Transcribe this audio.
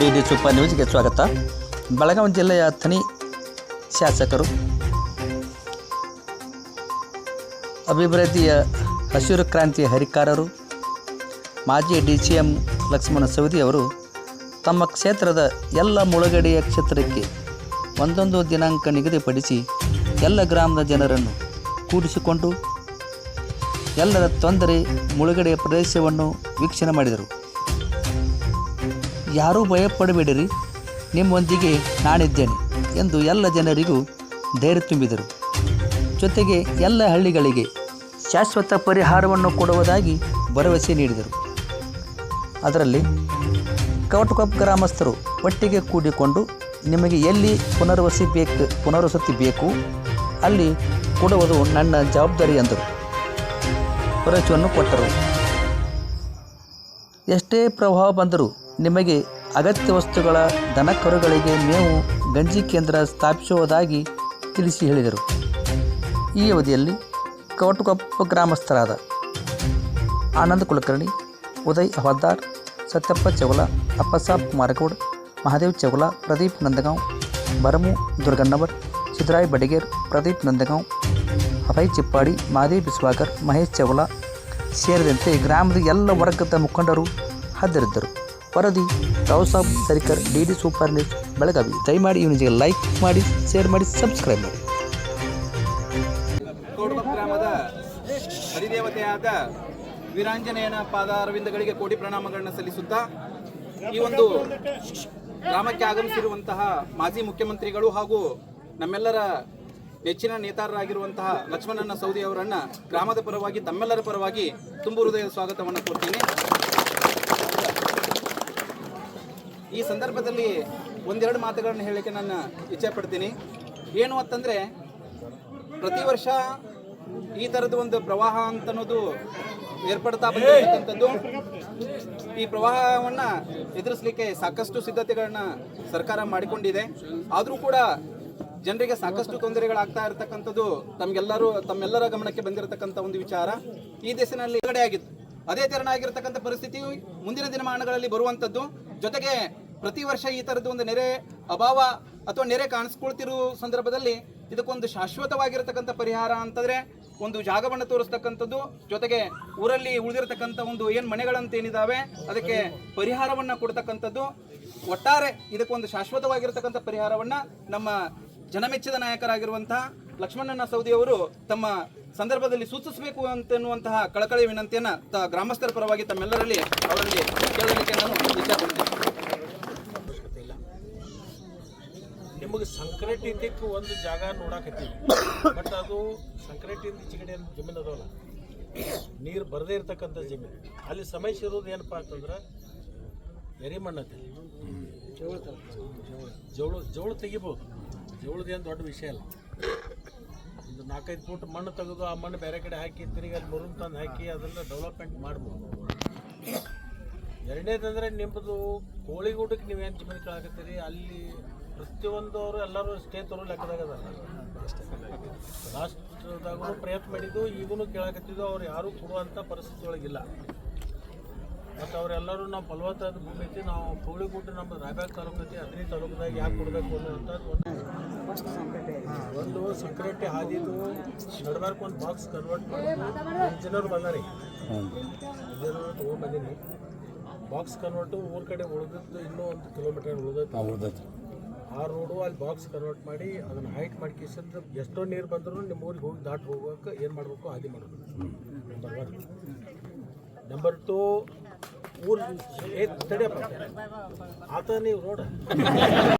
D D super ನ್ಯೂಸ್ಗೆ ಸ್ವಾಗತ. ಬೆಳಗಾವಿ ಜಿಲ್ಲೆಯ ಥಣಿ ಶಾಸಕರು. ಅಭಿವೃದ್ಧಿಯ ಹಸಿರು ಕ್ರಾಂತಿಯ ಹರಿಕಾರರು. ಮಾಜಿ D C M Laxman Savadi ಅವರು ತಮ್ಮ ಕ್ಷೇತ್ರದ ಎಲ್ಲ ಮುಳುಗಡೆಯ ಕ್ಷೇತ್ರಕ್ಕೆ ಒಂದೊಂದು ದಿನಾಂಕ ನಿಗದಿಪಡಿಸಿ ಎಲ್ಲ ಗ್ರಾಮದ ಜನರನ್ನು ಕೂಡಿಸಿಕೊಂಡು ಎಲ್ಲರ ತೊಂದರೆ ಮುಳುಗಡೆಯ ಪ್ರದೇಶವನ್ನು ವೀಕ್ಷಣೆ ಮಾಡಿದರು. ಯಾರೂ ಭಯಪಡಬೇಡಿರಿ. ನಿಮ್ಮೊಂದಿಗೆ ನಾನಿದ್ದೇನೆ ಎಂದು ಎಲ್ಲ ಜನರಿಗೂ ಧೈರ್ಯ ತುಂಬಿದರು. ಜೊತೆಗೆ ಎಲ್ಲ ಹಳ್ಳಿಗಳಿಗೆ ಶಾಶ್ವತ ಪರಿಹಾರವನ್ನು ಕೊಡುವುದಾಗಿ ಭರವಸೆ ನೀಡಿದರು. ಅದರಲ್ಲಿ ಕವಟಕೊಪ್ಪ ಗ್ರಾಮಸ್ಥರು ಒಟ್ಟಿಗೆ ಕೂಡಿಕೊಂಡು ನಿಮಗೆ ಎಲ್ಲಿ ಪುನರ್ವಸಿ ಬೇಕು ಪುನರ್ವಸತಿ ಬೇಕು ಅಲ್ಲಿ ಕೊಡುವುದು ನನ್ನ ಜವಾಬ್ದಾರಿ ಎಂದರು. ಭರವಸೆಯನ್ನು ಕೊಟ್ಟರು. ಎಷ್ಟೇ ಪ್ರಭಾವ ಬಂದರೂ ನಿಮಗೆ ಅಗತ್ಯ ವಸ್ತುಗಳ ದನಕರುಗಳಿಗೆ ಮೇವು ಗಂಜಿ ಕೇಂದ್ರ ಸ್ಥಾಪಿಸುವುದಾಗಿ ತಿಳಿಸಿ ಹೇಳಿದರು. ಈ ಅವಧಿಯಲ್ಲಿ ಕವಟುಕೊಪ್ಪ ಗ್ರಾಮಸ್ಥರಾದ ಆನಂದ್ ಕುಲಕರ್ಣಿ, ಉದಯ್ ಹವಾಲ್ದಾರ್, ಸತ್ಯಪ್ಪ ಚೌಲ, ಅಪ್ಪಸಾಬ್ ಮಾರಗೌಡ್, ಮಹಾದೇವ್ ಚೌಲ, ಪ್ರದೀಪ್ ನಂದಗಾಂವ್, ಬರಮು ದುರ್ಗನ್ನವರ್ ಸಿದ್ದರಾಯ್ ಬಡಿಗೇರ್, ಪ್ರದೀಪ್ ನಂದಗಾಂವ್, ಅಭಯ್ ಚಿಪ್ಪಾಡಿ ಮಹಾದೇವ್ ಬಿಸ್ವಾಗರ್, ಮಹೇಶ್ ಚೌಲ ಸೇರಿದಂತೆ ಗ್ರಾಮದ ಎಲ್ಲ ವರ್ಗದ ಮುಖಂಡರು ಹಾಜರಿದ್ದರು. ವರದಿ Raosab Sarikar, D D super news, Belagavi. ದಯಮಾಡಿ ನ್ಯೂಸ್ಗೆ ಲೈಕ್ ಮಾಡಿ, ಶೇರ್ ಮಾಡಿ, ಸಬ್ಸ್ಕ್ರೈಬ್ ಮಾಡಿ. ಗ್ರಾಮದ ಹರಿದೇವತೆಯಾದ ವೀರಾಂಜನೇಯನ ಪಾದ ಅರವಿಂದಗಳಿಗೆ ಕೋಟಿ ಪ್ರಣಾಮಗಳನ್ನು ಸಲ್ಲಿಸುತ್ತಾ ಈ ಒಂದು ಗ್ರಾಮಕ್ಕೆ ಆಗಮಿಸಿರುವಂತಹ ಮಾಜಿ ಮುಖ್ಯಮಂತ್ರಿಗಳು ಹಾಗೂ ನಮ್ಮೆಲ್ಲರ ನೆಚ್ಚಿನ ನೇತಾರರಾಗಿರುವಂತಹ ಲಕ್ಷ್ಮಣನ ಸೌದಿ ಅವರನ್ನ ಗ್ರಾಮದ ಪರವಾಗಿ, ತಮ್ಮೆಲ್ಲರ ಪರವಾಗಿ ತುಂಬು ಹೃದಯದ ಸ್ವಾಗತವನ್ನು ಕೊಡ್ತೀನಿ ಈ ಸಂದರ್ಭದಲ್ಲಿ ಒಂದೆರಡು ಮಾತುಗಳನ್ನು ಹೇಳಲಿಕ್ಕೆ ನಾನು ಇಚ್ಛೆ ಪಡ್ತೀನಿ ಏನು ಅಂತಂದರೆ, ಪ್ರತಿ ವರ್ಷ ಈ ಥರದ ಒಂದು ಪ್ರವಾಹ ಅಂತ ಅನ್ನೋದು ಏರ್ಪಡ್ತಾ ಬಂದಿರತಕ್ಕಂಥದ್ದು. ಈ ಪ್ರವಾಹವನ್ನು ಎದುರಿಸಲಿಕ್ಕೆ ಸಾಕಷ್ಟು ಸಿದ್ಧತೆಗಳನ್ನ ಸರ್ಕಾರ ಮಾಡಿಕೊಂಡಿದೆ. ಆದರೂ ಕೂಡ ಜನರಿಗೆ ಸಾಕಷ್ಟು ತೊಂದರೆಗಳಾಗ್ತಾ ಇರತಕ್ಕಂಥದ್ದು ತಮಗೆಲ್ಲರೂ, ತಮ್ಮೆಲ್ಲರ ಗಮನಕ್ಕೆ ಬಂದಿರತಕ್ಕಂಥ ಒಂದು ವಿಚಾರ. ಈ ದೇಶನಲ್ಲಿ ಕಡೆ ಆಗಿತ್ತು ಅದೇ ತೆರನಾಗಿರ್ತಕ್ಕಂಥ ಪರಿಸ್ಥಿತಿ ಮುಂದಿನ ದಿನಮಾನಗಳಲ್ಲಿ ಬರುವಂಥದ್ದು. ಜೊತೆಗೆ ಪ್ರತಿ ವರ್ಷ ಈ ಥರದ ಒಂದು ನೆರೆ ಅಭಾವ ಅಥವಾ ನೆರೆ ಕಾಣಿಸ್ಕೊಳ್ತಿರುವ ಸಂದರ್ಭದಲ್ಲಿ ಇದಕ್ಕೊಂದು ಶಾಶ್ವತವಾಗಿರತಕ್ಕಂಥ ಪರಿಹಾರ ಅಂತಂದ್ರೆ ಒಂದು ಜಾಗವನ್ನು ತೋರಿಸ್ತಕ್ಕಂಥದ್ದು, ಜೊತೆಗೆ ಊರಲ್ಲಿ ಉಳಿದಿರತಕ್ಕಂಥ ಒಂದು ಏನು ಏನಿದಾವೆ ಅದಕ್ಕೆ ಪರಿಹಾರವನ್ನ ಕೊಡ್ತಕ್ಕಂಥದ್ದು. ಒಟ್ಟಾರೆ ಇದಕ್ಕೊಂದು ಶಾಶ್ವತವಾಗಿರತಕ್ಕಂಥ ಪರಿಹಾರವನ್ನ ನಮ್ಮ ಜನಮೆಚ್ಚಿದ ನಾಯಕರಾಗಿರುವಂತಹ ಲಕ್ಷ್ಮಣ್ಣನ ಸೌದಿಯವರು ತಮ್ಮ ಸಂದರ್ಭದಲ್ಲಿ ಸೂಚಿಸಬೇಕು ಅಂತನ್ನುವಂತಹ ಕಳಕಳಿ ವಿನಂತಿಯನ್ನ ತ ಗ್ರಾಮಸ್ಥರ ಪರವಾಗಿ ತಮ್ಮೆಲ್ಲರಲ್ಲಿ ಅವರಲ್ಲಿ ಕೇಳಲಿಕ್ಕೆ ನಾನು ಇಚ್ಛೆ ಪಡ್ತೀನಿ ನಿಮಗೆ ಸಂಕ್ರೇಟ್ ಇದ್ದಕ್ಕೆ ಒಂದು ಜಾಗ ನೋಡಾಕತ್ತೀವಿ ಬಟ್ ಅದು ಸಂಕ್ರೇಟ್ ಇಂದ ಈಚೆಗಡೆ ಏನು ಜಮೀನು ಅದಾವಲ್ಲ? ನೀರು ಬರದೇ ಇರತಕ್ಕಂಥ ಜಮೀನು. ಅಲ್ಲಿ ಸಮಸ್ಯೆ ಇರೋದು ಏನಪ್ಪ ಅಂತಂದ್ರೆ ಎರಿಮಣ್ಣು ಐತಿ ಜವಳು ಜವಳು ತೆಗಿಬೋದು. ಜವಳದೇನು ದೊಡ್ಡ ವಿಷಯ ಅಲ್ಲ. ಒಂದು ನಾಲ್ಕೈದು ಫೂಟ್ ಮಣ್ಣು ತೆಗೆದು ಆ ಮಣ್ಣು ಬೇರೆ ಕಡೆ ಹಾಕಿ, ತಿರುಗಿ ಅಲ್ಲಿ ಮುರುಮ್ ತಂದು ಹಾಕಿ ಅದನ್ನ ಡೆವಲಪ್ಮೆಂಟ್ ಮಾಡ್ಬೋದು. ಎರಡನೇದಂದ್ರೆ ನಿಮ್ಮದು ಕೋಳಿಗೂಡಕ್ಕೆ ನೀವೇನು ಜಮೀನು ಕೇಳಾಕತ್ತೀರಿ? ಅಲ್ಲಿ ಪ್ರತಿಯೊಂದವರು ಎಲ್ಲರೂ ಸ್ನೇಹಿತರು ಲೆಕ್ಕದಾಗ ಅದಾರ ರಾಷ್ಟ್ರದಾಗೂ ಪ್ರಯತ್ನ ಮಾಡಿದ್ದು ಈಗೂ ಕೇಳಾಕತ್ತಿದ್ದು ಅವ್ರು ಯಾರೂ ಕೊಡುವಂಥ ಪರಿಸ್ಥಿತಿ ಒಳಗಿಲ್ಲ ಮತ್ತು ಅವರೆಲ್ಲರೂ ನಾವು ಫಲವತ್ತಾದ ಭೂಮಿ ಐತಿ ನಾವು ಕೋಳಿಗೂಟ ನಮ್ಮ ರಾಯಬಾಗ್ ತಾಲೂಕು ಐತಿ ಹದಿನೈದು ತಾಲೂಕದಾಗ ಯಾಕೆ ಕೊಡಬೇಕು ಅಂತ ಒಂದು ಸಕ್ರೆಟ್ಟಿ ಹಾದಿದ್ದು ಹಾದಿದು ನಡ್ಬಾರ್ಕ್ ಒಂದು ಬಾಕ್ಸ್ ಕನ್ವರ್ಟ್ ಮಾಡೋದು ಇಂಜಿನಿಯರ್ ಬಂದಾರಿ. ಇಂಜಿನಿಯರ್ ತೊಗೊಂಡ್ಬಂದೀನಿ ಬಾಕ್ಸ್ ಕನ್ವರ್ಟು ಊರ ಕಡೆ ಉಳಿದದ್ದು ಇನ್ನೂ ಒಂದು ಕಿಲೋಮೀಟರ್ ಉಳಿದೈತೆ. ಆ ರೋಡು ಅಲ್ಲಿ ಬಾಕ್ಸ್ ಕನ್ವರ್ಟ್ ಮಾಡಿ ಅದನ್ನು ಹೈಟ್ ಮಾಡ್ಕಿಸಿದ್ರೆ ಎಷ್ಟೋ ನೀರು ಬಂದರೂ ನಿಮ್ಮ ಊರಿಗೆ ಹೋಗಿ ದಾಟಿ ಹೋಗೋಕೆ ಏನು ಮಾಡಬೇಕು ಹಾದಿ ಮಾಡಬೇಕು. ನಂಬರ್ ಒನ್ ನಂಬರ್ ಟು ಊರು ಏ ತಡಿಯಪ್ಪ ಆತ ನೀವು ರೋಡ್